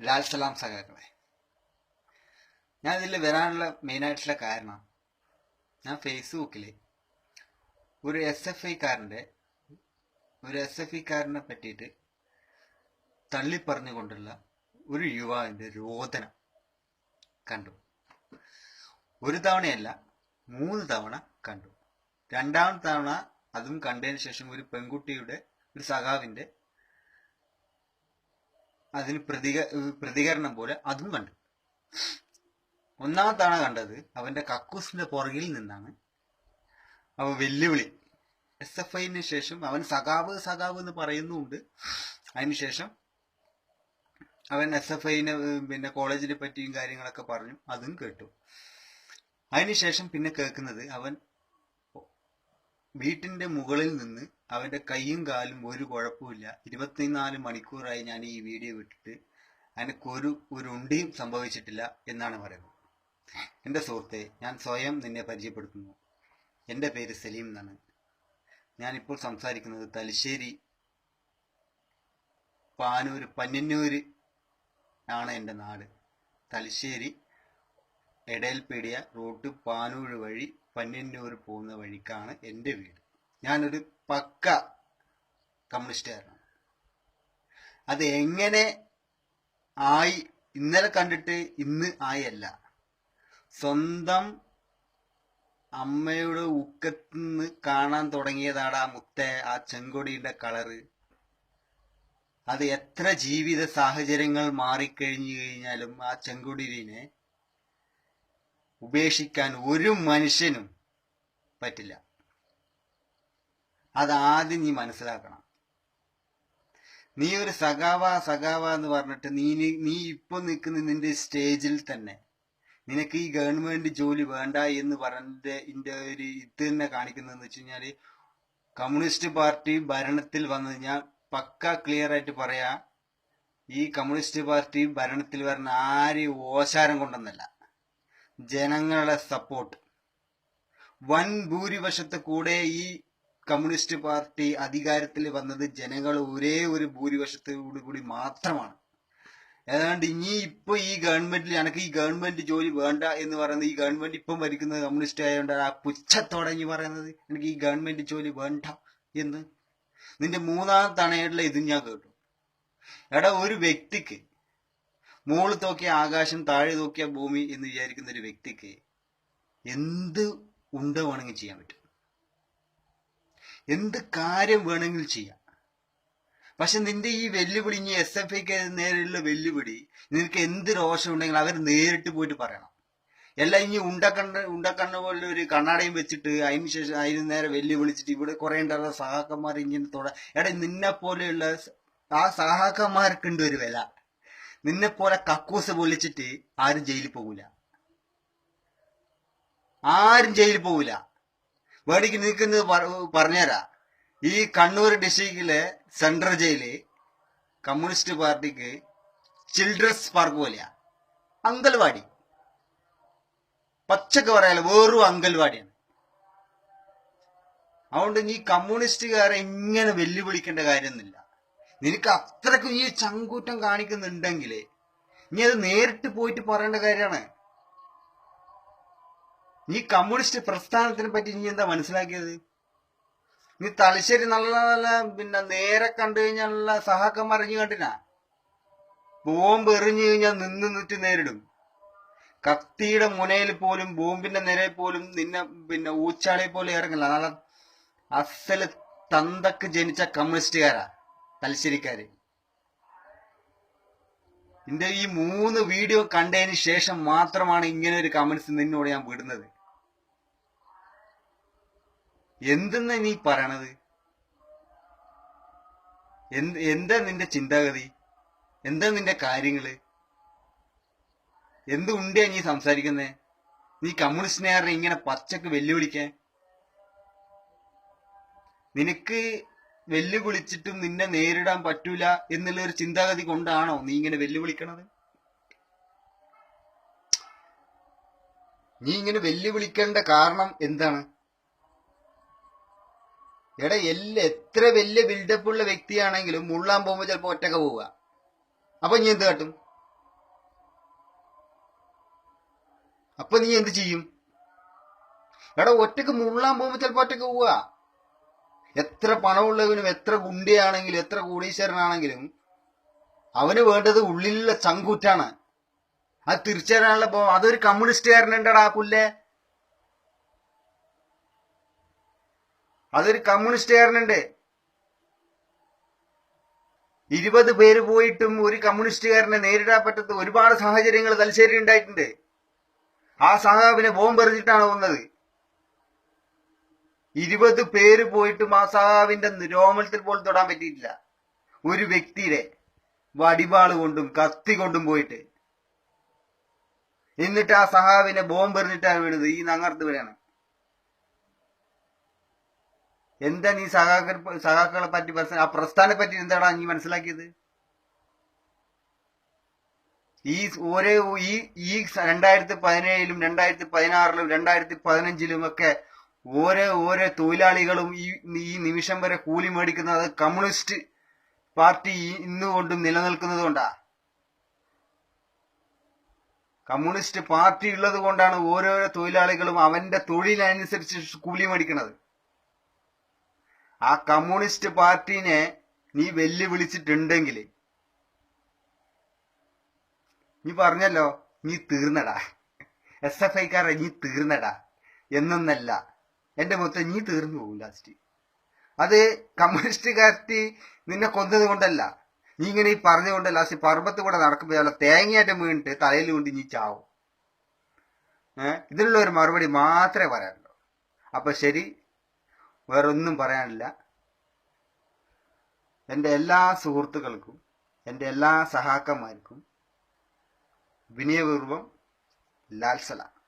ലാൽ സലാം സഖാക്കളെ ഞാൻ ഇതിൽ വരാനുള്ള മെയിനായിട്ടുള്ള കാരണം ഞാൻ ഫേസ്ബുക്കിൽ ഒരു എസ് എഫ് ഐക്കാരന്റെ ഒരു എസ് എഫ് ഐക്കാരനെ പറ്റിയിട്ട് തള്ളിപ്പറഞ്ഞുകൊണ്ടുള്ള ഒരു യുവാവിന്റെ രോദനം കണ്ടു. ഒരു തവണയല്ല മൂന്ന് തവണ കണ്ടു. രണ്ടാമത്തെ തവണ അതും കണ്ടതിന് ശേഷം ഒരു പെൺകുട്ടിയുടെ ഒരു സഖാവിന്റെ അതിന് പ്രതിക പ്രതികരണം പോലെ അതും കണ്ടു. ഒന്നാമത്താണ് കണ്ടത് അവന്റെ കക്കൂസിന്റെ പുറകിൽ നിന്നാണ്. അവ വെല്ലുവിളി. എസ് എഫ് ഐന് ശേഷം അവൻ സഖാവ് സഖാവ് എന്ന് പറയുന്നുണ്ട്. അതിനുശേഷം അവൻ എസ് എഫ് ഐനെ പിന്നെ കോളേജിനെ പറ്റിയും കാര്യങ്ങളൊക്കെ പറഞ്ഞു. അതും കേട്ടു. അതിനുശേഷം പിന്നെ കേൾക്കുന്നത് അവൻ വീട്ടിന്റെ മുകളിൽ നിന്ന് അവന്റെ കൈയും കാലും ഒരു കുഴപ്പമില്ല ഇരുപത്തിനാല് മണിക്കൂറായി ഞാൻ ഈ വീഡിയോ വിട്ടിട്ട് എനിക്കൊരു ഒരു ഉണ്ടിയും സംഭവിച്ചിട്ടില്ല എന്നാണ് പറയുന്നത്. എന്റെ സുഹൃത്തെ ഞാൻ സ്വയം നിന്നെ പരിചയപ്പെടുത്തുന്നു. എന്റെ പേര് സലീം എന്നാണ്. ഞാനിപ്പോൾ സംസാരിക്കുന്നത് തലശ്ശേരി പാനൂര് പന്നന്നൂര് ആണ് എന്റെ നാട്. തലശ്ശേരി എടയൽപീടിയ റോഡ് പാനൂർ വഴി പന്നന്നൂർ പോകുന്ന വഴിക്കാണ് എന്റെ വീട്. ഞാനൊരു പക്ക കമ്മ്യൂണിസ്റ്റുകാരനാണ്. അത് എങ്ങനെ ആയി ഇന്നലെ കണ്ടിട്ട് ഇന്ന് ആയല്ല. സ്വന്തം അമ്മയുടെ ഉക്കത്തുനിന്ന് കാണാൻ തുടങ്ങിയതാണ് ആ മുത്ത ആ ചെങ്കൊടിയുടെ കളറ്. അത് എത്ര ജീവിത സാഹചര്യങ്ങൾ മാറിക്കഴിഞ്ഞു കഴിഞ്ഞാലും ആ ചെങ്കൊടിനെ ഉപേക്ഷിക്കാൻ ഒരു മനുഷ്യനും പറ്റില്ല. അതാദ്യം നീ മനസ്സിലാക്കണം. നീ ഒരു സഖാവ സഖാവ എന്ന് പറഞ്ഞിട്ട് നീ നീ ഇപ്പൊ നിൽക്കുന്ന നിന്റെ സ്റ്റേജിൽ തന്നെ നിനക്ക് ഈ ഗവൺമെന്റ് ജോലി വേണ്ട എന്ന് പറഞ്ഞിട്ട് ഇന്റെ ഒരു ഇത് തന്നെ കാണിക്കുന്നതെന്ന് വെച്ച് കഴിഞ്ഞാൽ കമ്മ്യൂണിസ്റ്റ് പാർട്ടി ഭരണത്തിൽ വന്നു കഴിഞ്ഞാൽ പക്ക ക്ലിയർ ആയിട്ട് പറയാ ഈ കമ്മ്യൂണിസ്റ്റ് പാർട്ടി ഭരണത്തിൽ വരുന്ന ആരെയും ഓശാരം കൊണ്ടെന്നല്ല. ജനങ്ങളുടെ സപ്പോർട്ട് വൻ ഭൂരിപക്ഷത്തെ കൂടെ ഈ കമ്മ്യൂണിസ്റ്റ് പാർട്ടി അധികാരത്തിൽ വന്നത് ജനങ്ങൾ ഒരേ ഒരു ഭൂരിപക്ഷത്തോടു കൂടി മാത്രമാണ്. ഏതാണ്ട് ഇനി ഇപ്പൊ ഈ ഗവൺമെന്റിൽ എനിക്ക് ഈ ഗവൺമെന്റ് ജോലി വേണ്ട എന്ന് പറയുന്നത് ഈ ഗവൺമെന്റ് ഇപ്പം ഭരിക്കുന്നത് കമ്മ്യൂണിസ്റ്റ് ആയതുകൊണ്ട് ആ പുച്ഛത്തോടെ പറയുന്നത് എനിക്ക് ഈ ഗവൺമെന്റ് ജോലി വേണ്ട എന്ന്. നിന്റെ മൂന്നാം തണയുള്ള ഇത് ഞാൻ കേട്ടു. എടാ ഒരു വ്യക്തിക്ക് മുകളിൽ നോക്കിയ ആകാശം താഴെ നോക്കിയ ഭൂമി എന്ന് വിചാരിക്കുന്ന ഒരു വ്യക്തിക്ക് എന്ത് ഉണ്ട വേണമെങ്കിൽ ചെയ്യാൻ പറ്റും. എന്ത് കാര്യം വേണമെങ്കിൽ ചെയ്യാം. പക്ഷെ നിന്റെ ഈ വെല്ലുവിളി ഇനി എസ് എഫ് ഐക്ക് നേരെയുള്ള വെല്ലുവിളി നിനക്ക് എന്ത് രോഷം ഉണ്ടെങ്കിൽ അവർ നേരിട്ട് പോയിട്ട് പറയണം. എല്ലാം ഇനി ഉണ്ടക്കണ്ണ ഉണ്ടക്കണ്ണ പോലെ ഒരു കണ്ണാടയും വെച്ചിട്ട് അതിന് ശേഷം അതിന് നേരെ വെല്ലുവിളിച്ചിട്ട് ഇവിടെ കുറെ ഉണ്ടാകുന്ന സഹാക്കന്മാർ ഇങ്ങനെ തൊട എടാ നിന്നെ പോലെയുള്ള ആ സഹാക്കന്മാർക്കുണ്ട് ഒരു വില. നിന്നെ പോലെ കക്കൂസ് പൊളിച്ചിട്ട് ആരും ജയിലിൽ പോകൂല. ആരും ജയിലിൽ പോകൂല. വേടിക്ക് നിൽക്കുന്നത് പറഞ്ഞുതരാ. ഈ കണ്ണൂർ ഡിസ്ട്രിക്റ്റിലെ സെൻട്രൽ ജയിൽ കമ്മ്യൂണിസ്റ്റ് പാർട്ടിക്ക് ചിൽഡ്രൻസ് പാർക്ക് പോലെയാ. അങ്കൽവാടി. പച്ചക്ക് പറയാലോ വേറും അങ്കൽവാടിയാണ്. അതുകൊണ്ട് നീ കമ്മ്യൂണിസ്റ്റുകാരെ ഇങ്ങനെ വെല്ലുവിളിക്കേണ്ട കാര്യമൊന്നുമില്ല. നിനക്ക് അത്രക്കും ഈ ചങ്കൂറ്റം കാണിക്കുന്നുണ്ടെങ്കിൽ നീ അത് നേരിട്ട് പോയിട്ട് പറയേണ്ട കാര്യമാണ്. നീ കമ്മ്യൂണിസ്റ്റ് പ്രസ്ഥാനത്തിനെ പറ്റി നീ എന്താ മനസ്സിലാക്കിയത്? നീ തലശ്ശേരി നല്ല നല്ല പിന്നെ നേരെ കണ്ടു കഴിഞ്ഞാലുള്ള സഹാക്കന്മാർ അറിഞ്ഞു കണ്ടിനാ? ബോംബ് എറിഞ്ഞു കഴിഞ്ഞാൽ നിന്ന് നിന്നിട്ട് നേരിടും. കത്തിയുടെ മുനയിൽ പോലും ബോംബിന്റെ നിരയിൽ പോലും നിന്നെ പിന്നെ ഊച്ചാളെ പോലെ ഇറങ്ങില്ല. നല്ല അസൽ തന്തക്ക് ജനിച്ച കമ്മ്യൂണിസ്റ്റുകാരാ. തലശ്ശേരിക്കാര്. എന്റെ ഈ മൂന്ന് വീഡിയോ കണ്ടതിന് ശേഷം മാത്രമാണ് ഇങ്ങനെ ഒരു കമന്റ്സ് നിന്നോട് ഞാൻ വിടുന്നത്. എന്തെന്ന് നീ പറയണത്? എന്ത് എന്താ നിന്റെ ചിന്താഗതി? എന്താ നിന്റെ കാര്യങ്ങൾ? എന്തുണ്ടാ നീ സംസാരിക്കുന്നേ? നീ കമ്മ്യൂണിസ്റ്റിനെ ഇങ്ങനെ പച്ചക്ക് വെല്ലുവിളിക്കാൻ നിനക്ക് വെല്ലുവിളിച്ചിട്ടും നിന്നെ നേരിടാൻ പറ്റൂല എന്നുള്ള ഒരു ചിന്താഗതി കൊണ്ടാണോ നീ ഇങ്ങനെ വെല്ലുവിളിക്കണത്? നീ ഇങ്ങനെ വെല്ലുവിളിക്കേണ്ട കാരണം എന്താണ്? എടാ എല്ലാ എത്ര വലിയ ബിൽഡപ്പ് ഉള്ള വ്യക്തിയാണെങ്കിലും മുള്ളാൻ പോകുമ്പോൾ ചിലപ്പോൾ ഒറ്റക്ക പോവുക. അപ്പൊ നീ എന്ത് കാട്ടും? അപ്പൊ നീ എന്ത് ചെയ്യും? എടാ ഒറ്റയ്ക്ക് മുള്ളാൻ പോകുമ്പോൾ ചിലപ്പോ ഒറ്റയ്ക്ക് പോവുക. എത്ര പണമുള്ളവനും എത്ര ഗുണ്ടിയാണെങ്കിലും എത്ര കോടീശ്വരനാണെങ്കിലും അവന് വേണ്ടത് ഉള്ളിലുള്ള ചങ്കൂറ്റാണ്. അത് തിരിച്ചറിയാനുള്ള ബോ അതൊരു കമ്മ്യൂണിസ്റ്റുകാരനുണ്ടടാ പുല്ലേ. അതൊരു കമ്മ്യൂണിസ്റ്റുകാരനുണ്ട് ഇരുപത് പേര് പോയിട്ടും ഒരു കമ്മ്യൂണിസ്റ്റുകാരനെ നേരിടാൻ പറ്റാത്ത ഒരുപാട് സാഹചര്യങ്ങൾ തലശ്ശേരി ഉണ്ടായിട്ടുണ്ട്. ആ സഹാബിനെ ബോംബെറിഞ്ഞിട്ടാണ് വന്നത്. ഇരുപത് പേര് പോയിട്ട് ആ സഹാവിന്റെ രോമത്തിൽ പോലും തൊടാൻ പറ്റിയിട്ടില്ല. ഒരു വ്യക്തിയുടെ വടിവാൾ കൊണ്ടും കത്തി കൊണ്ടും പോയിട്ട്. എന്നിട്ട് ആ സഹാവിനെ ബോംബ് എറിഞ്ഞിട്ടാണ് വീണത്. ഈ നങ്ങർത്ത് വീഴാണ് എന്താ നീ സഹാക്കൾ സഹാക്കളെ പറ്റി ആ പ്രസ്ഥാനെ പറ്റി എന്താടാ നീ മനസ്സിലാക്കിയത്? ഈ ഓരോ ഈ ഈ രണ്ടായിരത്തി പതിനേഴിലും രണ്ടായിരത്തി പതിനാറിലും രണ്ടായിരത്തി പതിനഞ്ചിലും ഒക്കെ ഓരോ ഓരോ തൊഴിലാളികളും ഈ ഈ നിമിഷം വരെ കൂലി മേടിക്കുന്നത് കമ്മ്യൂണിസ്റ്റ് പാർട്ടി ഇന്നുകൊണ്ടും നിലനിൽക്കുന്നത് കൊണ്ടാ. കമ്മ്യൂണിസ്റ്റ് പാർട്ടി ഉള്ളത് കൊണ്ടാണ് ഓരോരോ തൊഴിലാളികളും അവന്റെ തൊഴിലനുസരിച്ച് കൂലി മേടിക്കുന്നത്. ആ കമ്മ്യൂണിസ്റ്റ് പാർട്ടിനെ നീ വെല്ലുവിളിച്ചിട്ടുണ്ടെങ്കിൽ നീ പറഞ്ഞല്ലോ നീ തീർന്നടാ. എസ് എഫ് ഐക്കാരെ നീ തീർന്നടാ. എന്നൊന്നല്ല. മൊത്തം നീ തീർന്നു പോകും ലാസ്റ്റ് അത് കമ്മ്യൂണിസ്റ്റ് കാർട്ടി നിന്നെ കൊന്നത് കൊണ്ടല്ല. നീ ഇങ്ങനെ ഈ പറഞ്ഞുകൊണ്ട് ലാസ്റ്റ് പർവത്ത് കൂടെ നടക്കുമ്പോൾ തേങ്ങയായിട്ട് വീണിട്ട് തലയിൽ കൊണ്ട് നീ ചാവും. ഇതിനുള്ള ഒരു മറുപടി മാത്രമേ പറയാനുള്ളൂ. അപ്പൊ ശരി. വേറൊന്നും പറയാനില്ല. എന്റെ എല്ലാ സുഹൃത്തുക്കൾക്കും എന്റെ എല്ലാ സഹാക്കന്മാർക്കും വിനയപൂർവം ലാൽ സലാം.